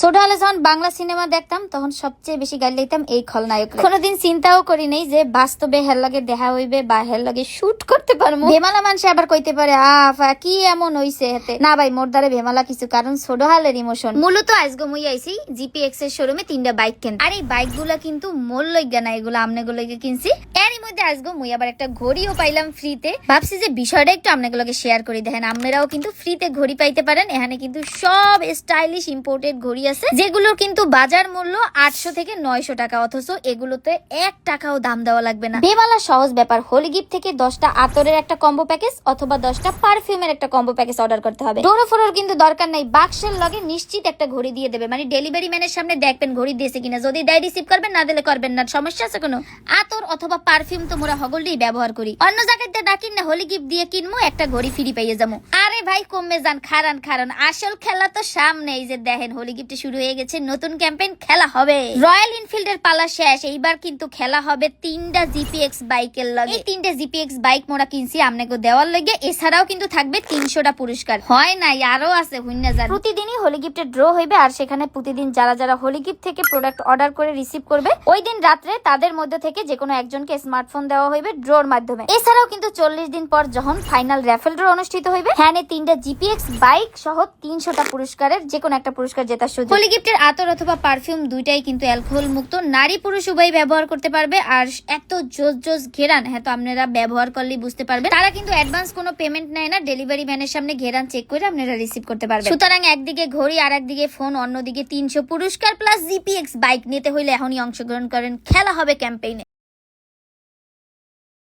ছোট হলে যখন বাংলা সিনেমা দেখতাম, তখন সবচেয়ে বেশি গাইল দিতাম এই খলনায়ক। কোনোদিন চিন্তাও করি নাই যে বাস্তবে হের লগে দেখা হইবে বা হের লগে শুট করতে পারব। ভেমালা মানুষ আবার কইতে পারে, আফা, কি এমন হইছে হেতে না ভাই, মোর দ্বারে ভেমালা কিছু, কারণ ছোট হালের ইমোশন মূলত আজগো মুই আইছি জিপিএক্স এর শোরুমে তিনটা বাইক কেন। আর এই বাইকগুলা কিন্তু মোর লইগা না, এগুলো আমনে গুলোকে কিনছি। এরই মধ্যে আজগো মুই আবার একটা ঘড়িও পাইলাম ফ্রিতে ভাবছি যে বিষয়টা একটু আপনাগুলোকে শেয়ার করে দেখেন আপনারাও কিন্তু ফ্রিতে ঘড়ি পাইতে পারেন, এখানে কিন্তু সব স্টাইলিশ ইম্পোর্টেড ঘড়ি আছে। যেগুলোর কিন্তু বাজার মূল্য আটশো থেকে নয়শো টাকা, অথচ এগুলোতে এক টাকাও দাম দেওয়া লাগবে না। বেমালা সহজ ব্যাপার, হোলি গিফট থেকে দশটা আতরের একটা কম্বো প্যাকেজ অথবা দশটা পারফিউমের একটা কম্বো প্যাকেজ অর্ডার করতে হবে। ডোরো ফোরোর কিন্তু দরকার নাই, বাক্সের লগে নিশ্চিত একটা ঘড়ি দিয়ে দেবে। মানে ডেলিভারি ম্যানের সামনে দেখবেন ঘড়ি দিয়েছে কিনা, যদি দেয় রিসিভ করবেন, না দিলে করবেন না। সমস্যা আছে কোনো? আতর অথবা পারফিউম তো মোরা হগলটাই ব্যবহার করি। অন্য জায়গাতে ডাকিন না, হোলি গিফট দিয়ে কিনবো একটা ঘড়ি ফ্রি পাইয়ে যাব ভাই কমবে যান, খারান খারান। আসল খেলা তো সামনে, এই যে দেখেন, হোলি গিফট শুরু হয়ে গেছে, নতুন ক্যাম্পেইন খেলা হবে। রয়্যাল এনফিল্ডের পালা শেষ, এইবার কিন্তু খেলা হবে তিনটা জিপিএক্স বাইকের লগে। এই তিনটা জিপিএক্স বাইক মোরা কিনছি আমনেকে দেওয়ার লগে, এছাড়াও কিন্তু থাকবে তিনশোটা পুরস্কার। হয় নাই আরও আছে, হুইনা যান প্রতিদিনই হোলি গিফটের ড্র হইবে, আর সেখানে প্রতিদিন যারা যারা হোলি গিফট থেকে প্রোডাক্ট অর্ডার করে রিসিভ করবে, ওই দিন রাত্রে তাদের মধ্যে থেকে যে কোনো একজনকে স্মার্টফোন দেওয়া হইবে ড্রোর মাধ্যমে। এছাড়াও কিন্তু চল্লিশ দিন পর যখন ফাইনাল র্যাফেল ড্র অনুষ্ঠিত হইবে হ্যাঁ তিনটা জিপিএক্স বাইক সহ তিনশোটা পুরস্কারের যে কোনো একটা পুরস্কার জেতার সুযোগ। হোলি গিফটের আতর অথবা পারফিউম দুইটাই কিন্তু অ্যালকোহল মুক্ত নারী পুরুষ উভয় ব্যবহার করতে পারবে আর এত জোস জোস ঘেরান হ্যাঁ তো আপনারা ব্যবহার করলেই বুঝতে পারবেন। তারা কিন্তু অ্যাডভান্স কোনো পেমেন্ট নেয় না, ডেলিভারি ম্যানের সামনে ঘেরান চেক করে আপনারা রিসিভ করতে পারবেন। সুতরাং একদিকে ঘড়ি আর একদিকে ফোন, অন্যদিকে তিনশো পুরস্কার প্লাস জিপিএক্স বাইক নিতে হইলে এখনই অংশগ্রহণ করেন। খেলা হবে ক্যাম্পেইনে।